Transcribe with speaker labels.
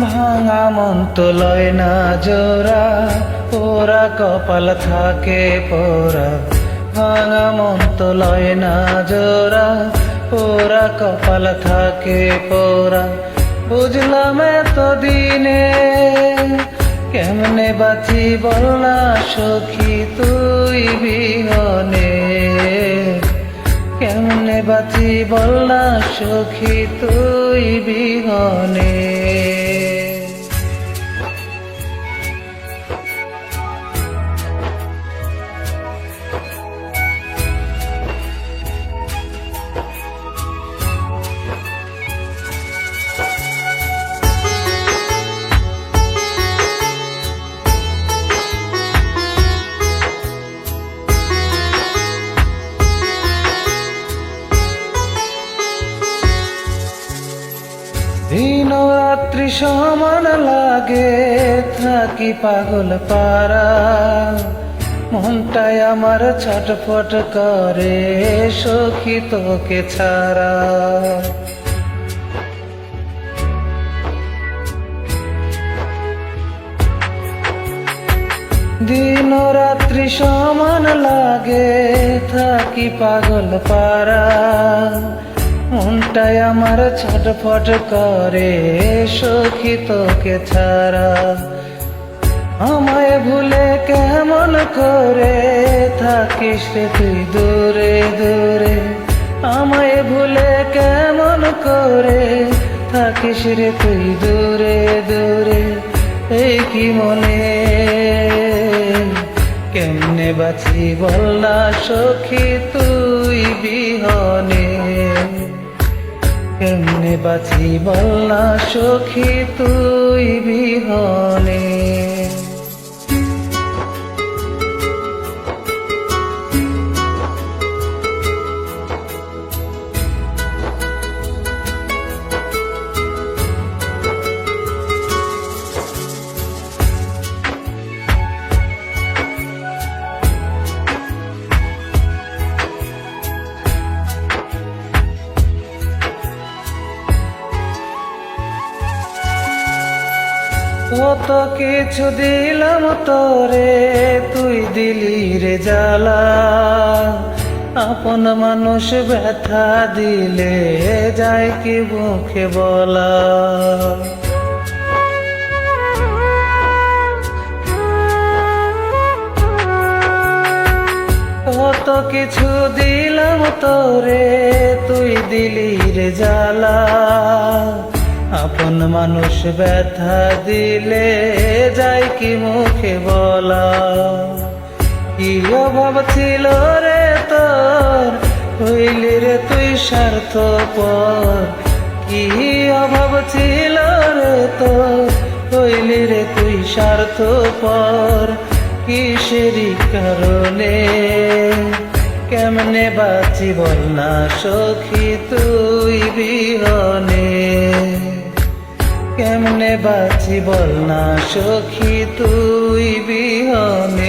Speaker 1: ভাঙা মন লয় না জোড়া, পোড়া কপাল থাকে পোড়া। ভাঙা মন লয় না জোরা পোড়া কপাল থাকে পোড়া। বুঝলাম দিনে কেমনে বাঁচি বল সখী তুই বিহনে? কেমনে বাঁচি বল সখী তুই বিহনে? দিন রাত্রি সমান লাগে থাকি পাগল পারা মনটাই আমার ছটফট করে, সখী তোকে ছাড়া। দিন রাত্রি সমান লাগে, থাকি পাগল পারা মনটাই আমার ছটফট করে, সখী তোকে ছাড়া। আমায় ভুলে কেমন করে থাকিস তুই দূরে দূরে। আমায় ভুলে কেমন করে থাকিস রে তুই দূরে দূরে। এই কি মনে? কেমনে বাঁচি বল না সখী তুই বিহনে? কেমনে বাঁচি বল্লা সখী তুই বিহনে। কত কিছু দিলাম তোরে, তুই দিলি রে জ্বালা। আপন মানুষ ব্যথা দিলে যায় কি মুখে বলা। কত কিছু দিলাম তোরে, তুই দিলি রে জ্বালা। আপন মানুষ ব্যথা দিলে যায় কি মুখে বলা। কি অভাব ছিল রে তোর? হইলি রে তুই স্বার্থ পর কি অভাব ছিল রে তোর? হইলি রে তুই স্বার্থ পর কিসেরই কারণে? কেমনে বাঁচি বল না সখী তুই বিহনে? কেমনে বাঁচি বল না সখী তুই বিহনে